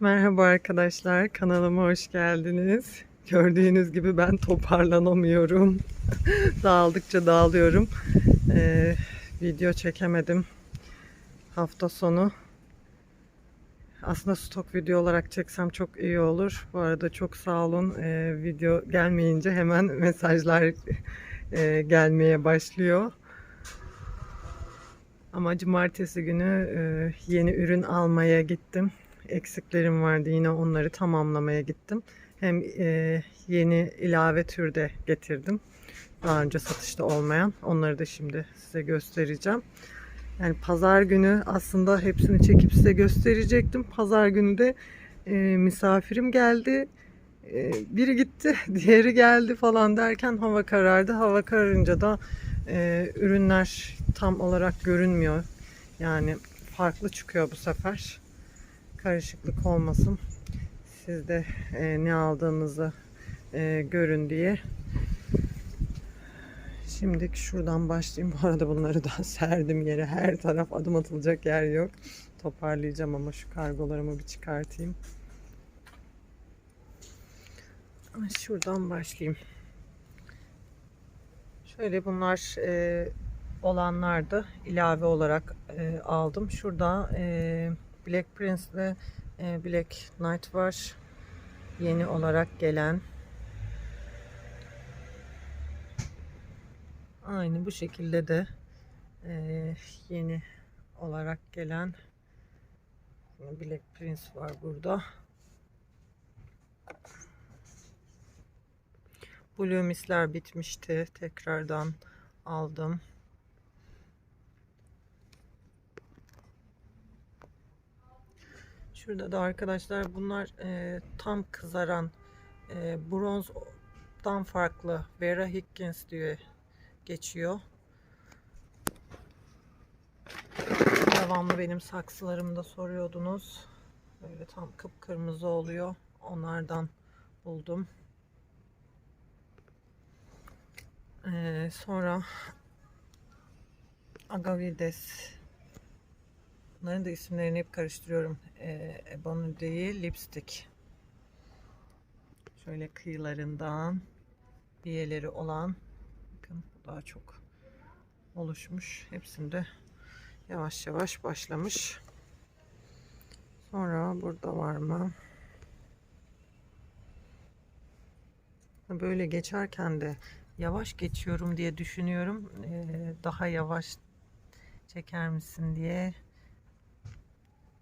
Merhaba arkadaşlar, kanalıma hoş geldiniz. Gördüğünüz gibi ben toparlanamıyorum. Dağıldıkça dağılıyorum. Ee, video çekemedim hafta sonu. Aslında stok video olarak çeksem çok iyi olur. Bu arada çok sağ olun. Ee, video gelmeyince hemen mesajlar e, gelmeye başlıyor. Ama cumartesi günü e, yeni ürün almaya gittim. Eksiklerim vardı yine onları tamamlamaya gittim. Hem e, yeni ilave türde getirdim. Daha önce satışta olmayan. Onları da şimdi size göstereceğim. Yani pazar günü aslında hepsini çekip size gösterecektim. Pazar günü de e, misafirim geldi. E, biri gitti, diğeri geldi falan derken hava karardı. Hava kararınca da e, ürünler tam olarak görünmüyor. Yani farklı çıkıyor bu sefer. Karışıklık olmasın. Siz de e, ne aldığınızı e, görün diye. Şimdi şuradan başlayayım. Bu arada bunları da serdim yere. Her taraf adım atılacak yer yok. Toparlayacağım ama şu kargolarımı bir çıkartayım. Şuradan başlayayım. Şöyle bunlar e, olanlardı. ilave olarak e, aldım. Şurada e, Black Prince ve e, Black Knight var. Yeni olarak gelen. Aynı bu şekilde de e, yeni olarak gelen Black Prince var burada. Blue Mist'ler bitmişti. Tekrardan aldım. Şurada da arkadaşlar bunlar e, tam kızaran e, bronzdan farklı Vera Higgins diye geçiyor. Devamlı benim saksılarımda soruyordunuz. Böyle tam kıpkırmızı oluyor. Onlardan buldum. Ee, sonra Agavides Bunların da isimlerini hep karıştırıyorum. Ee, Ebony değil, lipstick. Şöyle kıyılarından biyeleri olan bakın daha çok oluşmuş. Hepsinde yavaş yavaş başlamış. Sonra burada var mı? Böyle geçerken de yavaş geçiyorum diye düşünüyorum. Ee, daha yavaş çeker misin diye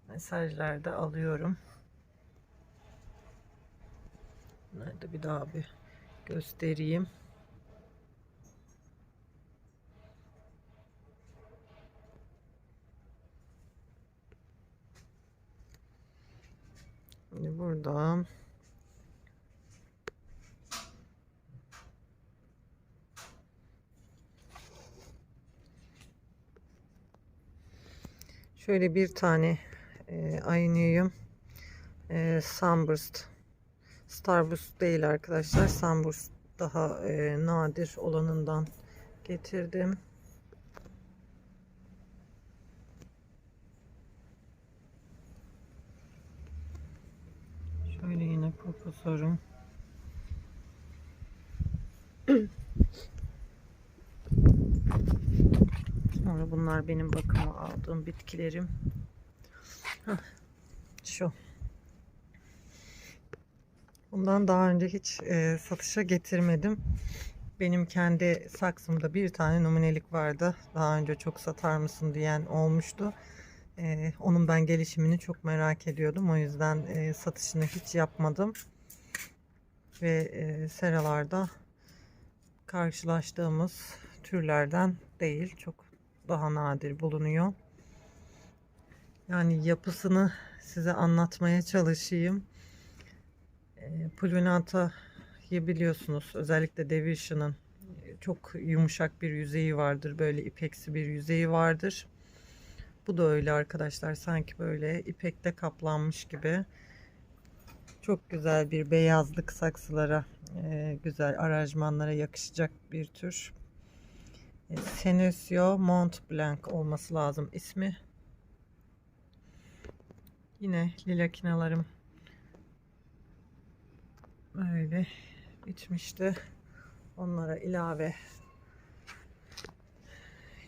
mesajlarda alıyorum. Nerede bir daha bir göstereyim. Şimdi burada şöyle bir tane e, Aynium e, Sunburst. Starburst değil arkadaşlar. Sunburst daha e, nadir olanından getirdim. Şöyle yine profesörüm. Sonra bunlar benim bakıma aldığım bitkilerim. Şu. Bundan daha önce hiç e, satışa getirmedim. Benim kendi saksımda bir tane numunelik vardı. Daha önce çok satar mısın diyen olmuştu. E, onun ben gelişimini çok merak ediyordum. O yüzden e, satışını hiç yapmadım. Ve e, seralarda karşılaştığımız türlerden değil. Çok daha nadir bulunuyor. Yani yapısını size anlatmaya çalışayım. E, Pulvinata'yı biliyorsunuz. Özellikle Devision'ın çok yumuşak bir yüzeyi vardır. Böyle ipeksi bir yüzeyi vardır. Bu da öyle arkadaşlar. Sanki böyle ipekle kaplanmış gibi. Çok güzel bir beyazlık saksılara, e, güzel aranjmanlara yakışacak bir tür. E, Senesio Mont Blanc olması lazım ismi. Yine lila kinalarım Böyle bitmişti. Onlara ilave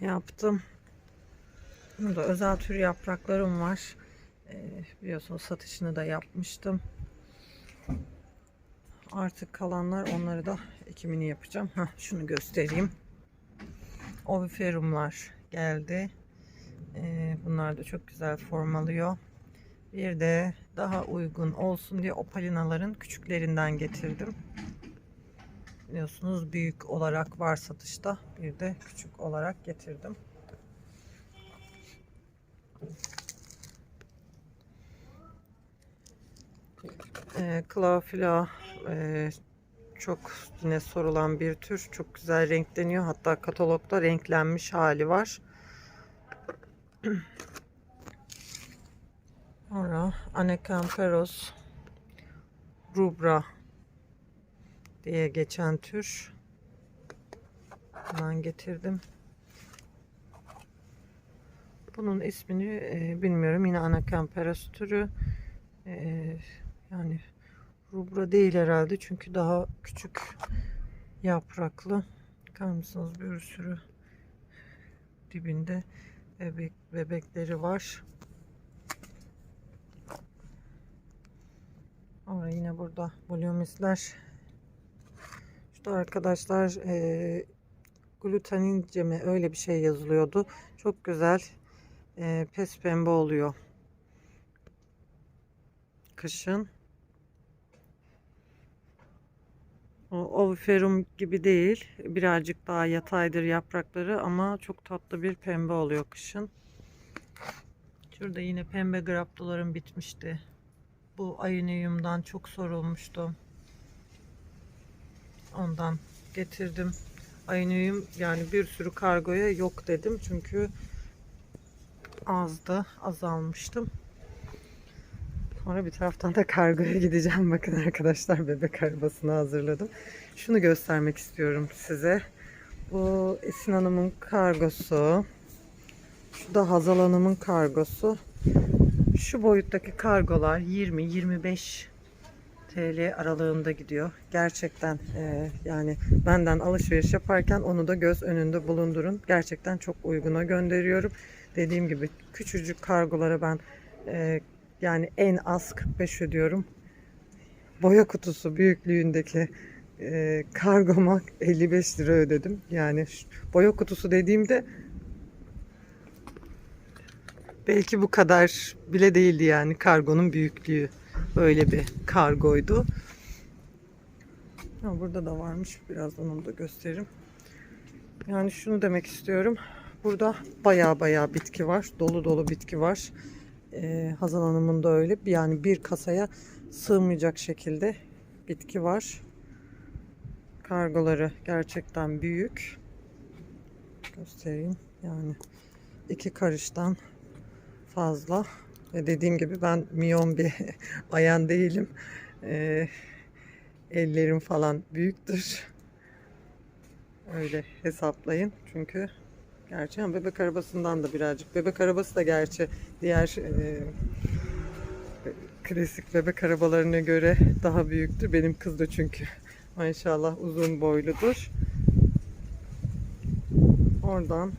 yaptım. Burada özel tür yapraklarım var. Ee, biliyorsunuz satışını da yapmıştım. Artık kalanlar onları da ekimini yapacağım. Heh, şunu göstereyim. Oviferumlar geldi. Ee, bunlar da çok güzel form alıyor. Bir de daha uygun olsun diye opalinaların küçüklerinden getirdim. Biliyorsunuz büyük olarak var satışta. Bir de küçük olarak getirdim. Ee, Klafila e, çok yine sorulan bir tür. Çok güzel renkleniyor. Hatta katalogda renklenmiş hali var. Sonra Anacamperos rubra diye geçen tür. Bundan getirdim. Bunun ismini e, bilmiyorum. Yine Anacamperos türü. E, yani rubra değil herhalde. Çünkü daha küçük yapraklı. Bakar mısınız? Bir sürü dibinde bebek bebekleri var. Ama yine burada volümisler. Şurada arkadaşlar e, glutanince mi öyle bir şey yazılıyordu. Çok güzel e, pes pembe oluyor. Kışın. O oviferum gibi değil. Birazcık daha yataydır yaprakları ama çok tatlı bir pembe oluyor kışın. Şurada yine pembe graptolarım bitmişti. Bu ayıniyumdan çok sorulmuştu. Ondan getirdim. Ayıniyum yani bir sürü kargoya yok dedim. Çünkü azdı. Azalmıştım. Sonra bir taraftan da kargoya gideceğim. Bakın arkadaşlar bebek arabasını hazırladım. Şunu göstermek istiyorum size. Bu Esin Hanım'ın kargosu. Şu da Hazal Hanım'ın kargosu. Şu boyuttaki kargolar 20-25 TL aralığında gidiyor. Gerçekten e, yani benden alışveriş yaparken onu da göz önünde bulundurun. Gerçekten çok uyguna gönderiyorum. Dediğim gibi küçücük kargolara ben e, yani en az 45 ödüyorum. Boya kutusu büyüklüğündeki e, kargoma 55 lira ödedim. Yani boya kutusu dediğimde belki bu kadar bile değildi yani kargonun büyüklüğü. Böyle bir kargoydu. Ha, burada da varmış. Birazdan onu da gösteririm. Yani şunu demek istiyorum. Burada baya baya bitki var. Dolu dolu bitki var. Ee, Hazal Hanım'ın da öyle. Yani bir kasaya sığmayacak şekilde bitki var. Kargoları gerçekten büyük. Göstereyim. Yani iki karıştan fazla. Ve dediğim gibi ben miyon bir bayan değilim. Ee, ellerim falan büyüktür. Öyle hesaplayın. Çünkü gerçi bebek arabasından da birazcık. Bebek arabası da gerçi diğer e, klasik bebek arabalarına göre daha büyüktür. Benim kız da çünkü maşallah uzun boyludur. Oradan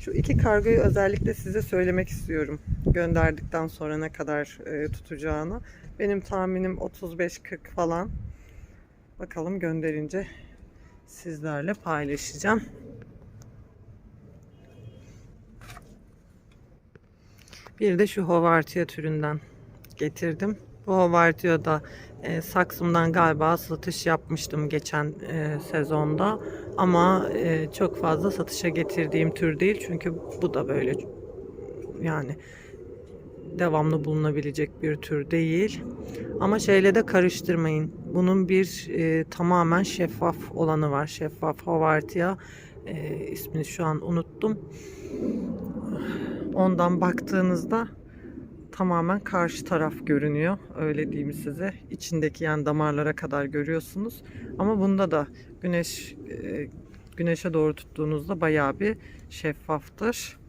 şu iki kargoyu özellikle size söylemek istiyorum. Gönderdikten sonra ne kadar e, tutacağını. Benim tahminim 35-40 falan. Bakalım gönderince sizlerle paylaşacağım. Bir de şu Hovartia türünden getirdim. Bu Hovartia da e, saksımdan galiba satış yapmıştım geçen e, sezonda. Ama e, çok fazla satışa getirdiğim tür değil. Çünkü bu da böyle yani devamlı bulunabilecek bir tür değil. Ama şeyle de karıştırmayın. Bunun bir e, tamamen şeffaf olanı var. Şeffaf Hovartia. E, ismini şu an unuttum. Ondan baktığınızda tamamen karşı taraf görünüyor. Öyle diyeyim size. İçindeki yani damarlara kadar görüyorsunuz. Ama bunda da güneş e, güneşe doğru tuttuğunuzda bayağı bir şeffaftır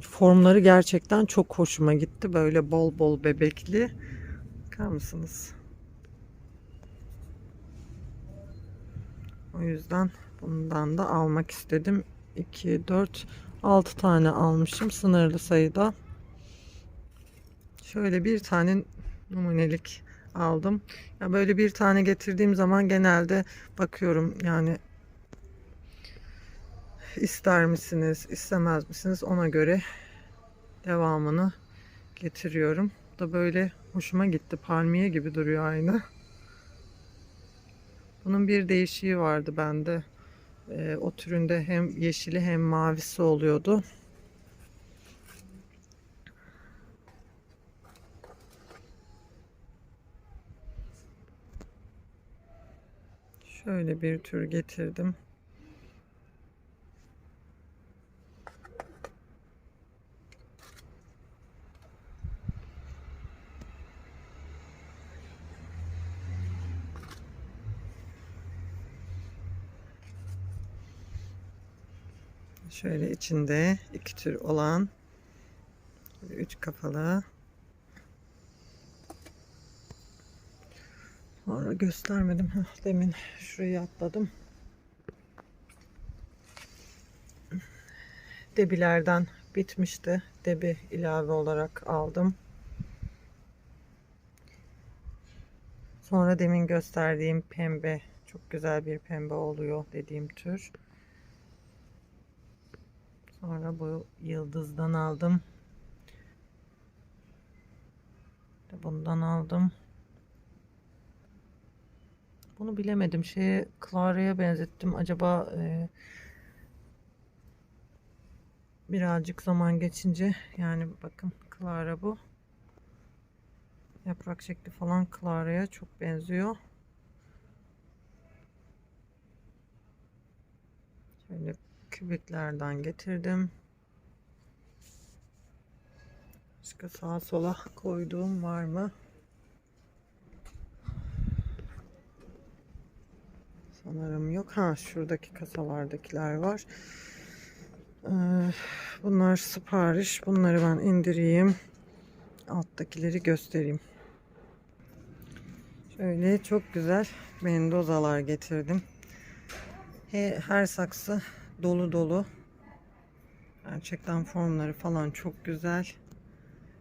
formları gerçekten çok hoşuma gitti. Böyle bol bol bebekli. Bakar mısınız? O yüzden bundan da almak istedim. 2, 4, 6 tane almışım sınırlı sayıda. Şöyle bir tane numunelik aldım. Ya böyle bir tane getirdiğim zaman genelde bakıyorum yani ister misiniz, istemez misiniz ona göre devamını getiriyorum. Bu da böyle hoşuma gitti. Palmiye gibi duruyor aynı. Bunun bir değişiği vardı bende. Ee, o türünde hem yeşili hem mavisi oluyordu. Şöyle bir tür getirdim. Şöyle içinde iki tür olan üç kafalı. Sonra göstermedim. Heh, demin şurayı atladım. Debilerden bitmişti. Debi ilave olarak aldım. Sonra demin gösterdiğim pembe çok güzel bir pembe oluyor dediğim tür. Sonra bu yıldızdan aldım. Bundan aldım. Bunu bilemedim. Şeye Clara'ya benzettim. Acaba e, birazcık zaman geçince yani bakın Clara bu. Yaprak şekli falan Clara'ya çok benziyor. Şöyle kübiklerden getirdim. Başka sağa sola koyduğum var mı? Sanırım yok. Ha şuradaki kasalardakiler var. Ee, bunlar sipariş. Bunları ben indireyim. Alttakileri göstereyim. Şöyle çok güzel mendozalar getirdim. Her saksı dolu dolu. Gerçekten formları falan çok güzel.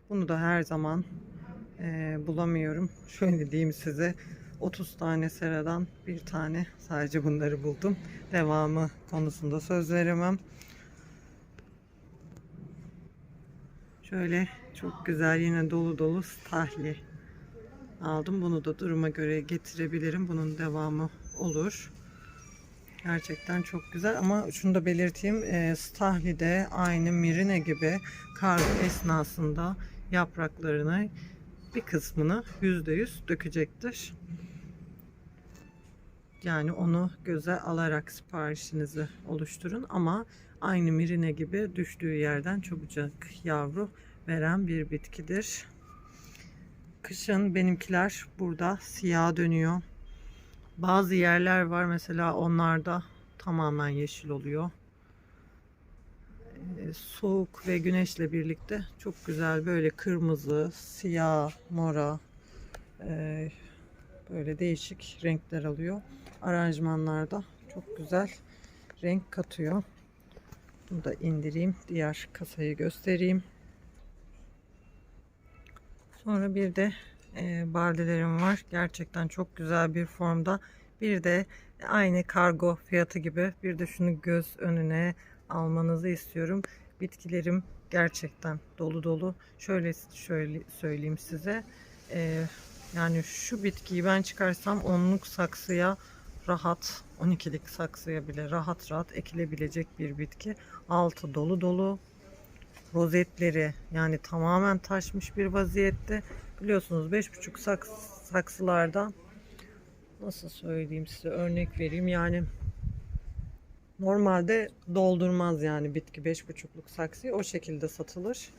Bunu da her zaman e, bulamıyorum. Şöyle diyeyim size. 30 tane seradan bir tane sadece bunları buldum. Devamı konusunda söz veremem. Şöyle çok güzel yine dolu dolu stahli aldım. Bunu da duruma göre getirebilirim. Bunun devamı olur. Gerçekten çok güzel ama şunu da belirteyim. E, stahli de aynı mirine gibi kar esnasında yapraklarını bir kısmını %100 dökecektir. Yani onu göze alarak siparişinizi oluşturun ama aynı mirine gibi düştüğü yerden çabucak yavru veren bir bitkidir. Kışın benimkiler burada siyah dönüyor. Bazı yerler var mesela onlarda tamamen yeşil oluyor. Ee, soğuk ve güneşle birlikte çok güzel böyle kırmızı, siyah, mora e, böyle değişik renkler alıyor. Aranjmanlarda çok güzel renk katıyor. Bunu da indireyim. Diğer kasayı göstereyim. Sonra bir de e, bardelerim var. Gerçekten çok güzel bir formda. Bir de aynı kargo fiyatı gibi bir de şunu göz önüne almanızı istiyorum. Bitkilerim gerçekten dolu dolu. Şöyle şöyle söyleyeyim size. E, yani şu bitkiyi ben çıkarsam onluk saksıya rahat 12'lik saksıya bile rahat rahat ekilebilecek bir bitki. Altı dolu dolu. Rozetleri yani tamamen taşmış bir vaziyette. Biliyorsunuz 5,5 saks saksılarda nasıl söyleyeyim size örnek vereyim yani normalde doldurmaz yani bitki 5,5'luk saksıyı o şekilde satılır.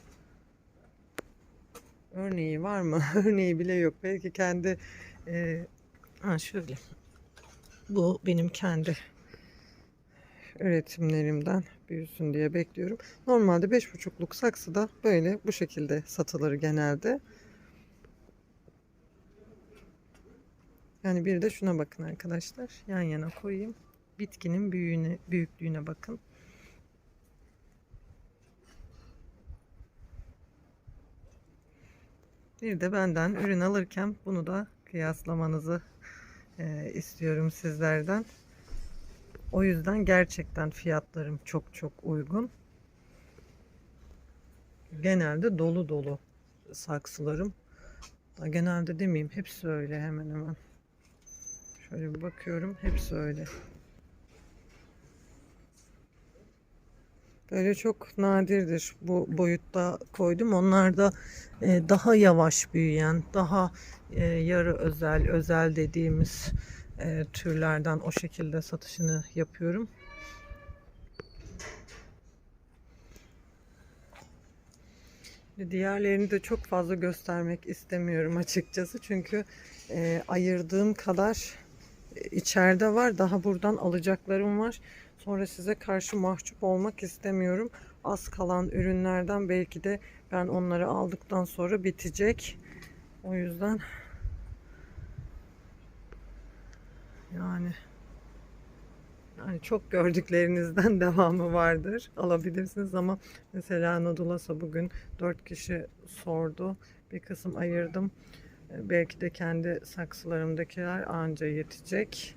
Örneği var mı? Örneği bile yok. Belki kendi e, ha şöyle bu benim kendi üretimlerimden büyüsün diye bekliyorum. Normalde 5,5'luk saksıda böyle bu şekilde satılır genelde. Yani bir de şuna bakın arkadaşlar. Yan yana koyayım. bitkinin büyüğüne, büyüklüğüne bakın. Bir de benden ürün alırken bunu da kıyaslamanızı e, istiyorum sizlerden. O yüzden gerçekten fiyatlarım çok çok uygun. Genelde dolu dolu saksılarım. Genelde demeyeyim hepsi öyle hemen hemen. Şöyle bir bakıyorum hepsi öyle. Böyle çok nadirdir bu boyutta koydum. Onlar da e, daha yavaş büyüyen, daha e, yarı özel, özel dediğimiz e, türlerden o şekilde satışını yapıyorum. Diğerlerini de çok fazla göstermek istemiyorum açıkçası. Çünkü e, ayırdığım kadar içeride var. Daha buradan alacaklarım var. Sonra size karşı mahcup olmak istemiyorum. Az kalan ürünlerden belki de ben onları aldıktan sonra bitecek. O yüzden yani yani çok gördüklerinizden devamı vardır. Alabilirsiniz ama mesela Nodulas'a bugün 4 kişi sordu. Bir kısım ayırdım. Belki de kendi saksılarımdakiler anca yetecek.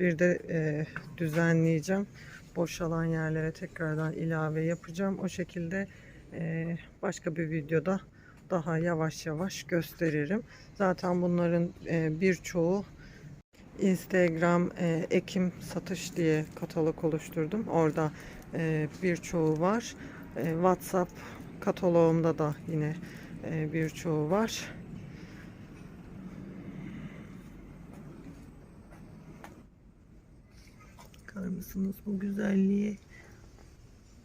Bir de e, düzenleyeceğim. Boşalan yerlere tekrardan ilave yapacağım. O şekilde e, başka bir videoda daha yavaş yavaş gösteririm. Zaten bunların e, birçoğu Instagram e, Ekim satış diye katalog oluşturdum. Orada e, birçoğu var. E, WhatsApp kataloğumda da yine e, birçoğu var. Bakar mısınız bu güzelliği?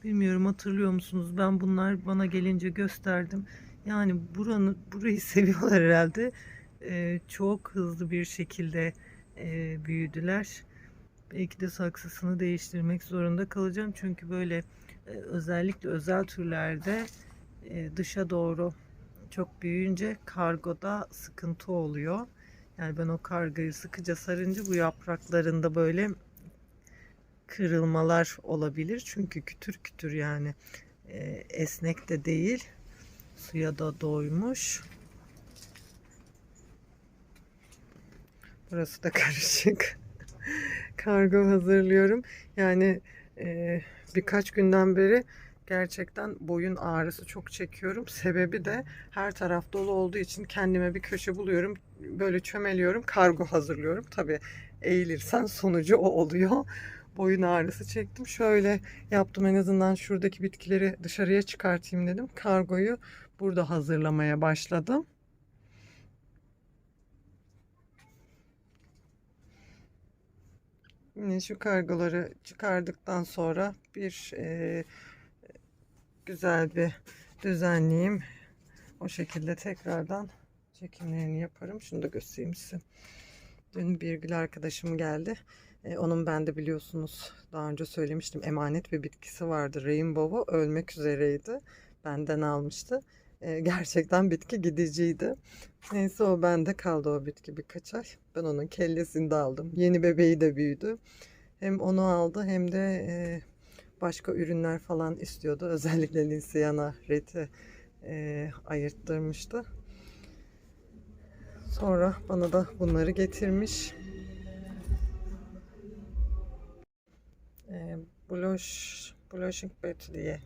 Bilmiyorum hatırlıyor musunuz? Ben bunlar bana gelince gösterdim. Yani buranı burayı seviyorlar herhalde. Ee, çok hızlı bir şekilde e, büyüdüler. Belki de saksısını değiştirmek zorunda kalacağım. Çünkü böyle e, özellikle özel türlerde e, dışa doğru çok büyüyünce kargoda sıkıntı oluyor. Yani ben o kargayı sıkıca sarınca bu yapraklarında böyle kırılmalar olabilir. Çünkü kütür kütür yani e, esnek de değil. Suya da doymuş. Burası da karışık. Kargo hazırlıyorum. Yani e, birkaç günden beri gerçekten boyun ağrısı çok çekiyorum. Sebebi de her taraf dolu olduğu için kendime bir köşe buluyorum. Böyle çömeliyorum, kargo hazırlıyorum. Tabii eğilirsen sonucu o oluyor. Boyun ağrısı çektim. Şöyle yaptım en azından şuradaki bitkileri dışarıya çıkartayım dedim. Kargoyu burada hazırlamaya başladım. Yine şu kargoları çıkardıktan sonra bir e, güzel bir düzenleyeyim. O şekilde tekrardan çekimlerini yaparım. Şunu da göstereyim size. Dün bir gül arkadaşım geldi. E, onun bende biliyorsunuz daha önce söylemiştim emanet bir bitkisi vardı. Rainbow'u ölmek üzereydi. Benden almıştı. Gerçekten bitki gidiciydi. Neyse o bende kaldı o bitki birkaç ay. Ben onun kellesini de aldım. Yeni bebeği de büyüdü. Hem onu aldı hem de başka ürünler falan istiyordu. Özellikle Linsiana Red'i e, ayırttırmıştı. Sonra bana da bunları getirmiş. E, blush, blushing bed diye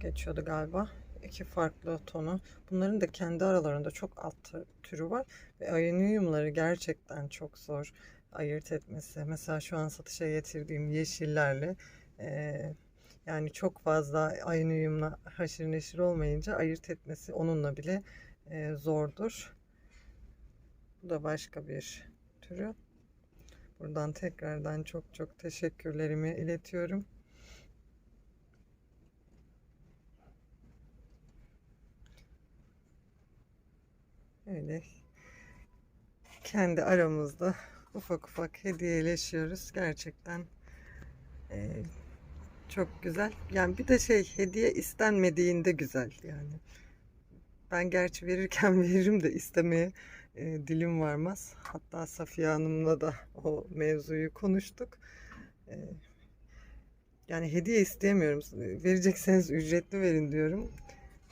geçiyordu galiba. İki farklı tonu. Bunların da kendi aralarında çok alt türü var. Ve ayın uyumları gerçekten çok zor ayırt etmesi. Mesela şu an satışa getirdiğim yeşillerle e, yani çok fazla ayın uyumla haşır neşir olmayınca ayırt etmesi onunla bile e, zordur. Bu da başka bir türü. Buradan tekrardan çok çok teşekkürlerimi iletiyorum. Öyle kendi aramızda ufak ufak hediyeleşiyoruz. Gerçekten e, çok güzel. Yani bir de şey hediye istenmediğinde güzel yani. Ben gerçi verirken veririm de istemeye e, dilim varmaz. Hatta Safiye Hanım'la da o mevzuyu konuştuk. E, yani hediye isteyemiyorum. Verecekseniz ücretli verin diyorum.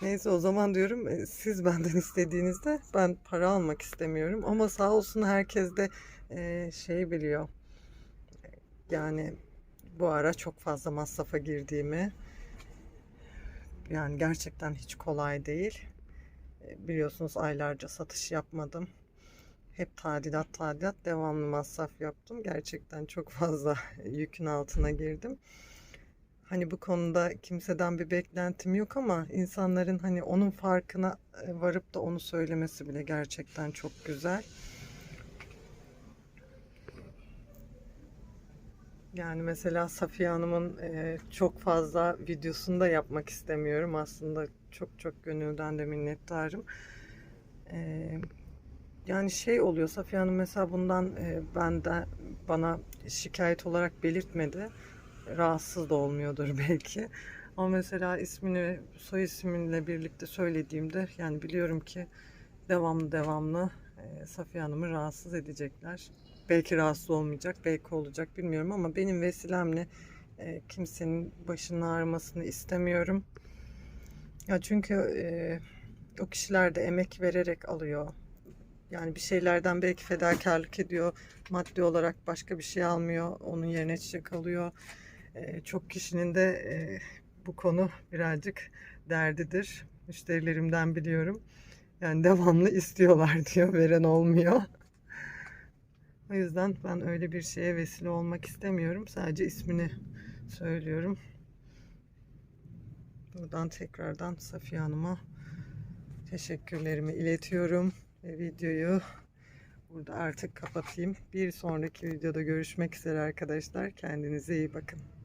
Neyse o zaman diyorum e, siz benden istediğinizde ben para almak istemiyorum. Ama sağ olsun herkes de e, şey biliyor. Yani bu ara çok fazla masrafa girdiğimi yani gerçekten hiç kolay değil. E, Biliyorsunuz aylarca satış yapmadım. Hep tadilat tadilat devamlı masraf yaptım. Gerçekten çok fazla yükün altına girdim. Hani bu konuda kimseden bir beklentim yok ama insanların hani onun farkına varıp da onu söylemesi bile gerçekten çok güzel. Yani mesela Safiye Hanım'ın çok fazla videosunu da yapmak istemiyorum. Aslında çok çok gönülden de minnettarım. Yani şey oluyor Safiye Hanım mesela bundan e, benden bana şikayet olarak belirtmedi. Rahatsız da olmuyordur belki. Ama mesela ismini soy isminle birlikte söylediğimde yani biliyorum ki devamlı devamlı e, Safiye Hanım'ı rahatsız edecekler. Belki rahatsız olmayacak, belki olacak bilmiyorum ama benim vesilemle e, kimsenin başının ağrımasını istemiyorum. Ya çünkü e, o kişiler de emek vererek alıyor. Yani bir şeylerden belki fedakarlık ediyor. Maddi olarak başka bir şey almıyor. Onun yerine çiçek alıyor. Çok kişinin de bu konu birazcık derdidir. Müşterilerimden biliyorum. Yani devamlı istiyorlar diyor, veren olmuyor. O yüzden ben öyle bir şeye vesile olmak istemiyorum. Sadece ismini söylüyorum. Buradan tekrardan Safiye Hanım'a teşekkürlerimi iletiyorum. Ve videoyu burada artık kapatayım. Bir sonraki videoda görüşmek üzere arkadaşlar. Kendinize iyi bakın.